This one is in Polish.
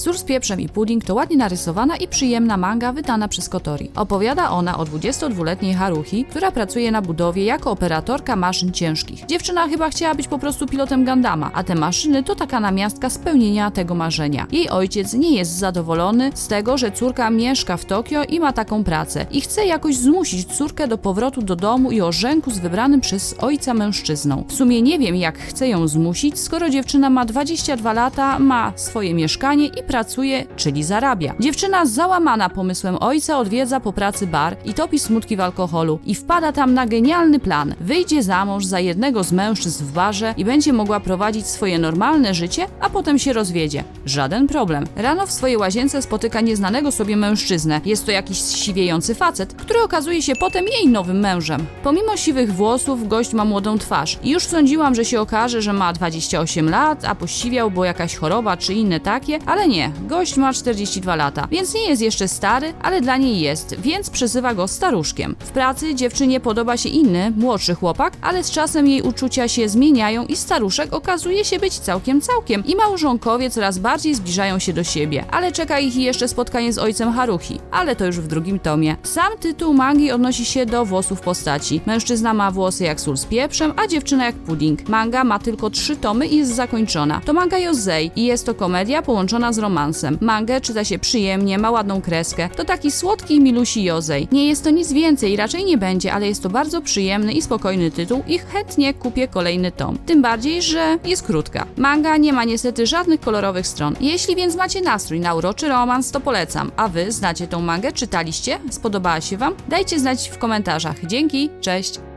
Sur z pieprzem i pudding to ładnie narysowana i przyjemna manga wydana przez Kotori. Opowiada ona o 22-letniej Haruhi, która pracuje na budowie jako operatorka maszyn ciężkich. Dziewczyna chyba chciała być po prostu pilotem Gundama, a te maszyny to taka namiastka spełnienia tego marzenia. Jej ojciec nie jest zadowolony z tego, że córka mieszka w Tokio i ma taką pracę i chce jakoś zmusić córkę do powrotu do domu i ożenku z wybranym przez ojca mężczyzną. W sumie nie wiem, jak chce ją zmusić, skoro dziewczyna ma 22 lata, ma swoje mieszkanie i pracuje, czyli zarabia. Dziewczyna załamana pomysłem ojca odwiedza po pracy bar i topi smutki w alkoholu i wpada tam na genialny plan. Wyjdzie za mąż za jednego z mężczyzn w barze i będzie mogła prowadzić swoje normalne życie, a potem się rozwiedzie. Żaden problem. Rano w swojej łazience spotyka nieznanego sobie mężczyznę. Jest to jakiś siwiejący facet, który okazuje się potem jej nowym mężem. Pomimo siwych włosów, gość ma młodą twarz. I już sądziłam, że się okaże, że ma 28 lat, a posiwiał, bo jakaś choroba czy inne takie, ale nie. Gość ma 42 lata, więc nie jest jeszcze stary, ale dla niej jest, więc przezywa go staruszkiem. W pracy dziewczynie podoba się inny, młodszy chłopak, ale z czasem jej uczucia się zmieniają i staruszek okazuje się być całkiem całkiem i małżonkowie coraz bardziej zbliżają się do siebie. Ale czeka ich jeszcze spotkanie z ojcem Haruhi, ale to już w drugim tomie. Sam tytuł mangi odnosi się do włosów postaci. Mężczyzna ma włosy jak sól z pieprzem, a dziewczyna jak pudding. Manga ma tylko trzy tomy i jest zakończona. To manga Josei i jest to komedia połączona z romansem. Mangę czyta się przyjemnie, ma ładną kreskę. To taki słodki milusi Josei. Nie jest to nic więcej, raczej nie będzie, ale jest to bardzo przyjemny i spokojny tytuł i chętnie kupię kolejny tom. Tym bardziej, że jest krótka. Manga nie ma niestety żadnych kolorowych stron. Jeśli więc macie nastrój na uroczy romans, to polecam. A wy znacie tą mangę? Czytaliście? Spodobała się wam? Dajcie znać w komentarzach. Dzięki, cześć!